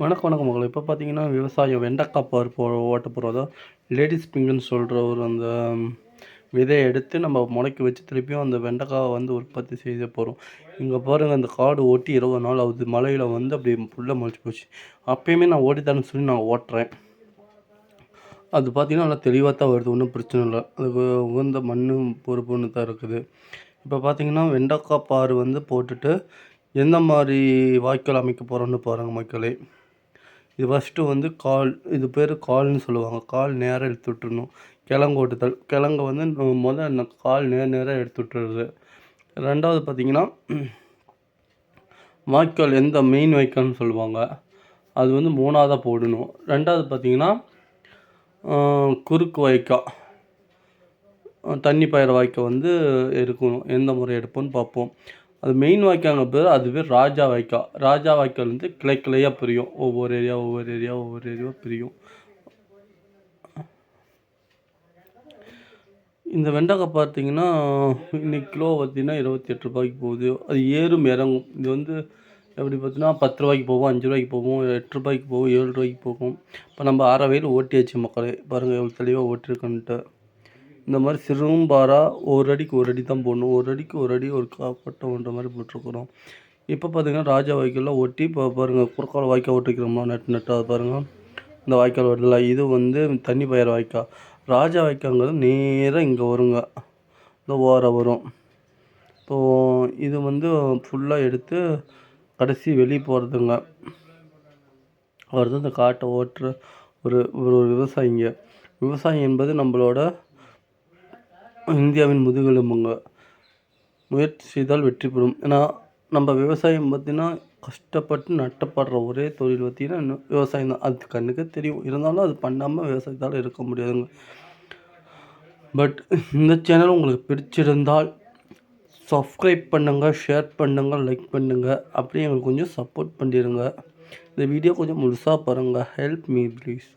வணக்கம் வணக்கம் மகளே இப்போ பார்த்தீங்கன்னா விவசாயம் வெண்டைக்காய் பார் போ ஓட்ட போகிறதோ லேடிஸ் பிங்குன்னு சொல்கிற ஒரு அந்த விதையை எடுத்து நம்ம முளைக்கி வச்சு திருப்பியும் அந்த வெண்டைக்காவை வந்து உற்பத்தி செய்ய போகிறோம் இங்கே பாருங்கள் அந்த காடு ஓட்டி இருபது நாள் ஆகுது. மலையில் வந்து அப்படியே ஃபுல்லாக முளைச்சி போச்சு. அப்பயுமே நான் ஓட்டித்தரேன்னு சொல்லி நான் ஓட்டுறேன். அது பார்த்தீங்கன்னா நல்லா தெளிவாக தான் வருது. ஒன்றும் பிரச்சனை இல்லை. அதுக்கு உகந்த மண்ணும் பொறுப்புன்னு தான் இருக்குது. இப்போ பார்த்தீங்கன்னா வெண்டைக்காய் பார் வந்து போட்டுட்டு எந்த மாதிரி வாய்க்கால் அமைக்க போகிறோன்னு பாருங்கள் மக்களே. இது ஃபஸ்ட்டு வந்து கால் இது பேர் கால்னு சொல்லுவாங்க. கால் நேராக எடுத்து விட்டுறணும். கிழங்கு ஓட்டுதல் கிழங்க வந்து முதல் கால் நேர் நேராக எடுத்து விட்டுறது. ரெண்டாவது பார்த்தீங்கன்னா வாய்க்கால் எந்த மெயின் வாய்க்கால்னு சொல்லுவாங்க. அது வந்து மூணாவதாக போடணும். ரெண்டாவது பார்த்தீங்கன்னா குறுக்கு வாய்க்கால். தண்ணி பயிர் வாய்க்க வந்து எடுக்கணும். எந்த முறை எடுப்போம்னு பார்ப்போம் அது மெயின் வாய்க்காங்க பேர் அதுவே ராஜா வாய்க்கால் ராஜா வாய்க்கால் வந்து கிளை கிளையாக பிரியும். ஒவ்வொரு ஏரியா ஒவ்வொரு ஏரியா ஒவ்வொரு ஏரியாவாக பிரியும். இந்த வெண்டைக்காய் பார்த்தீங்கன்னா இன்னைக்கு கிலோ பார்த்தீங்கன்னா இருபத்தி எட்டு ரூபாய்க்கு போகுது. அது ஏறும் இறங்கும். இது வந்து எப்படி பார்த்தீங்கன்னா பத்து ரூபாய்க்கு போகும் அஞ்சு ரூபாய்க்கு போகும் எட்டு ரூபாய்க்கு போகும் ஏழு ரூபாய்க்கு போகும். இப்போ நம்ம அரை வயல் ஓட்டியாச்சு மக்களே. பாருங்கள் எவ்வளோ தெளிவாக ஓட்டிருக்கன்ட்டு. இந்த மாதிரி சிறும்பாரா ஒரு அடிக்கு ஒரு அடி தான் போடணும். ஒரு அடிக்கு ஒரு அடி ஒரு காப்பட்டம்ன்ற மாதிரி போட்டிருக்குறோம். இப்போ பார்த்தீங்கன்னா ராஜா வாய்க்கால்லாம் ஒட்டி இப்போ பாருங்கள் குறுக்கால் வாய்க்கால் ஓட்டிக்கிறோமா நட்டு நெட்டாக பாருங்கள் இந்த வாய்க்கால் வருதுல இது வந்து தண்ணி பயிர் வாய்க்கால் ராஜா வாய்க்கால்ங்கிறது நேராக இங்கே வருங்க. இந்த ஓரம் வரும். இப்போது இது வந்து ஃபுல்லாக எடுத்து கடைசி வெளியே போகிறதுங்க அவர் இந்த காட்டை ஓட்டுற ஒரு ஒரு விவசாயிங்க. விவசாயம் என்பது நம்மளோட இந்தியாவின் முதுகெலும்புங்க முயற்சி செய்தால் வெற்றி பெறும். ஏன்னா நம்ம விவசாயம் பார்த்தீங்கன்னா கஷ்டப்பட்டு நட்டப்படுற ஒரே தொழில் பார்த்திங்கன்னா இன்னும் விவசாயம் தான். அது கண்ணுக்கு தெரியும். இருந்தாலும் அது பண்ணாமல் விவசாயத்தால் இருக்க முடியாதுங்க. பட் இந்த சேனல் உங்களுக்கு பிடிச்சிருந்தால் சப்ஸ்கிரைப் பண்ணுங்கள் ஷேர் பண்ணுங்கள் லைக் பண்ணுங்கள் அப்படியே எங்களுக்கு கொஞ்சம் சப்போர்ட் பண்ணிடுங்க இந்த வீடியோ கொஞ்சம் முழுசாக பாருங்கள் ஹெல்ப் மீ ப்ளீஸ்